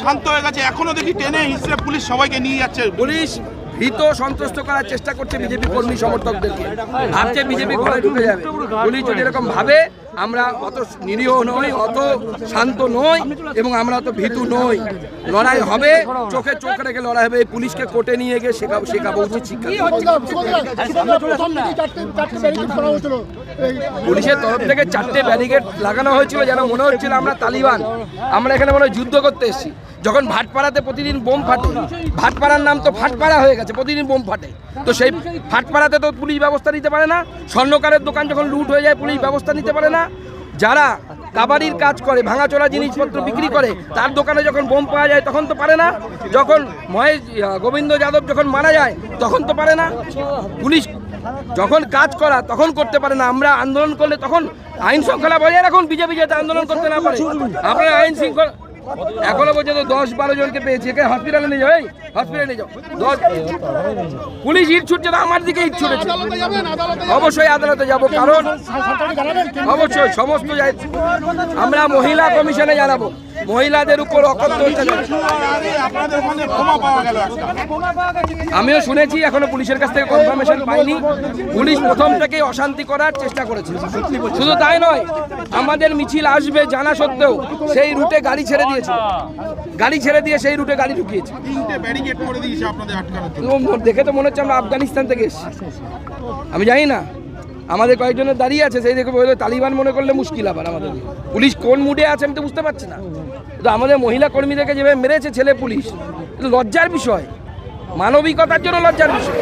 শান্ত হয়ে গেছে। এখনও দেখি টেনে হিসেবে পুলিশ সবাইকে নিয়ে যাচ্ছে। পুলিশ ভীত সন্ত্রস্ত করার চেষ্টা করছে বিজেপি কর্মী সমর্থকদেরকে। ভাবছে বিজেপি ঘরে ঢুকে যাবে। পুলিশ যদি এরকম ভাবে, আমরা অত নিরীহ নই, অত শান্ত নই এবং আমরা অত ভীতু নই। লড়াই হবে, চোখে চোখ রেখে লড়াই হবে। পুলিশকে কোর্টে নিয়ে গিয়ে শেখাবো শেখাবো উচিত শিক্ষা। পুলিশের তরফ থেকে চারটে ব্যারিকেড লাগানো হয়েছিল, যেন মনে হচ্ছিল আমরা তালিবান। আমরা এখানে মনে যুদ্ধ করতে এসেছি। যখন ভাটপাড়াতে প্রতিদিন বোম ফাটে, ভাটপাড়ার নাম তো ফাটপাড়া হয়ে গেছে। প্রতিদিন বোম ফাটে। তো সেই ফাটপাড়াতে তো পুলিশ ব্যবস্থা নিতে পারে না, স্বর্ণকারের দোকান যখন লুট হয়ে যায়, পুলিশ ব্যবস্থা নিতে পারে না। যারা কাবাডির কাজ করে, ভাঙাচোরা জিনিসপত্র বিক্রি করে, তার দোকানে যখন বোম পাওয়া যায়, তখন তো পারে না। যখন মহেশ গোবিন্দ যাদব যখন মারা যায়, তখন তো পারে না। পুলিশ যখন কাজ করা, তখন করতে পারে না। আমরা আন্দোলন করলে তখন আইন শৃঙ্খলা বজায় রাখুন, বিজেপি যাতে আন্দোলন করতে না পারে। আপনারা আইন শৃঙ্খলা এখনও পর্যন্ত দশ বারো জনকে পেয়েছি। একে হসপিটালে নিয়ে যাও হসপিটালে নিয়ে যাও। দশ পুলিশ ইট ছুটছে না, আমার দিকে ইট ছুটেছে। অবশ্যই আদালতে যাব, কারণ অবশ্যই সমস্ত আমরা মহিলা কমিশনে জানাব। মহিলাদের উপর আমিও শুনেছি এখনও পুলিশের কাছ থেকে কনফার্মেশন পাইনি। পুলিশ প্রথম থেকে অশান্তি করার চেষ্টা করেছে শুধু তাই নয় আমাদের মিছিল আসবে জানা সত্ত্বেও সেই রুটে গাড়ি ছেড়ে দিয়েছে। গাড়ি ছেড়ে দিয়ে সেই রুটে গাড়ি ঢুকিয়েছে। দেখে তো মনে হচ্ছে আমরা আফগানিস্তান থেকে এসেছি। আমি জানি না আমাদের কয়েকজনের দাঁড়িয়ে আছে, সেই দেখে বলল, তালিবান মনে করলে মুশকিল আবার আমাদের পুলিশ কোন মুডে আছে আমি তো বুঝতে পারছি না। তো আমাদের মহিলা কর্মীদেরকে যেভাবে মেরেছে ছেলে পুলিশ লজ্জার বিষয়। মানবিকতার জন্য লজ্জার বিষয়।